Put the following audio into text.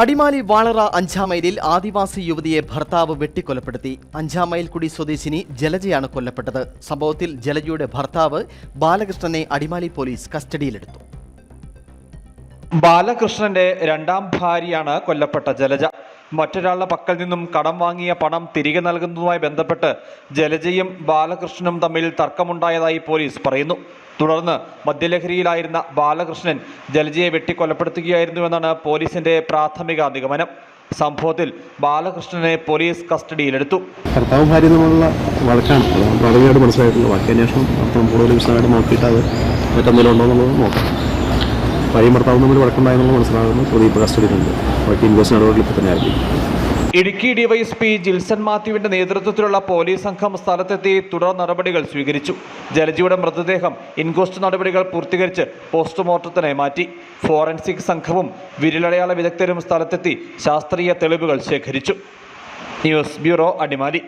അടിമാലി വാളറ അഞ്ചാം മൈലിൽ ആദിവാസി യുവതിയെ ഭർത്താവ് വെട്ടിക്കൊലപ്പെടുത്തി. അഞ്ചാം മൈൽ കുടി സ്വദേശിനി ജലജയാണ് കൊല്ലപ്പെട്ടത്. സംഭവത്തിൽ ജലജയുടെ ഭർത്താവ് ബാലകൃഷ്ണനെ അടിമാലി പോലീസ് കസ്റ്റഡിയിലെടുത്തു. ബാലകൃഷ്ണന്റെ രണ്ടാം ഭാര്യയാണ് കൊല്ലപ്പെട്ട ജലജ. മറ്റൊരാളുടെ പക്കൽ നിന്നും കടം വാങ്ങിയ പണം തിരികെ നൽകുന്നതുമായി ബന്ധപ്പെട്ട് ജലജയും ബാലകൃഷ്ണനും തമ്മിൽ തർക്കമുണ്ടായതായി പോലീസ് പറയുന്നു. തുടർന്ന് മദ്യലഹരിയിലായിരുന്ന ബാലകൃഷ്ണൻ ജലജയെ വെട്ടിക്കൊലപ്പെടുത്തുകയായിരുന്നുവെന്നാണ് പോലീസിന്റെ പ്രാഥമിക നിഗമനം. സംഭവത്തിൽ ബാലകൃഷ്ണനെ പോലീസ് കസ്റ്റഡിയിലെടുത്തു. ഭർത്താവ് ഭാര്യ തമ്മിലുള്ള വഴക്കാണ്. പ്രാഥമികമായിട്ട് മനസ്സിലായിട്ടുള്ളത് ബാക്കി അന്വേഷണം കൂടുതൽ വിശദമായിട്ട് നോക്കിയിട്ട് അത് മറ്റെന്തെങ്കിലും ഉണ്ടോ എന്നുള്ളത് നോക്കാം. ഭാര്യയും ഭർത്താവും തമ്മിൽ വഴക്കുണ്ടായെന്നുള്ള മനസ്സിലാകുന്നു പ്രതി ഇപ്പോൾ കസ്റ്റഡിയിലുണ്ട് ബാക്കി ഇൻവെസ്റ്റ് നടപടികൾ ഇപ്പോൾ തന്നെ ആരംഭിക്കും ഇടുക്കി ഡിവൈഎസ്പി ജിൽസൺ മാത്യുവിന്റെ നേതൃത്വത്തിലുള്ള പോലീസ് സംഘം സ്ഥലത്തെത്തി തുടർ നടപടികൾ സ്വീകരിച്ചു. ജലജിയുടെ മൃതദേഹം ഇൻക്വസ്റ്റ് നടപടികൾ പൂർത്തീകരിച്ച് പോസ്റ്റ്മോർട്ടത്തിനായി മാറ്റി. ഫോറൻസിക് സംഘവും വിരലടയാള വിദഗ്ധരും സ്ഥലത്തെത്തി ശാസ്ത്രീയ തെളിവുകൾ ശേഖരിച്ചു. News bureau Adimali.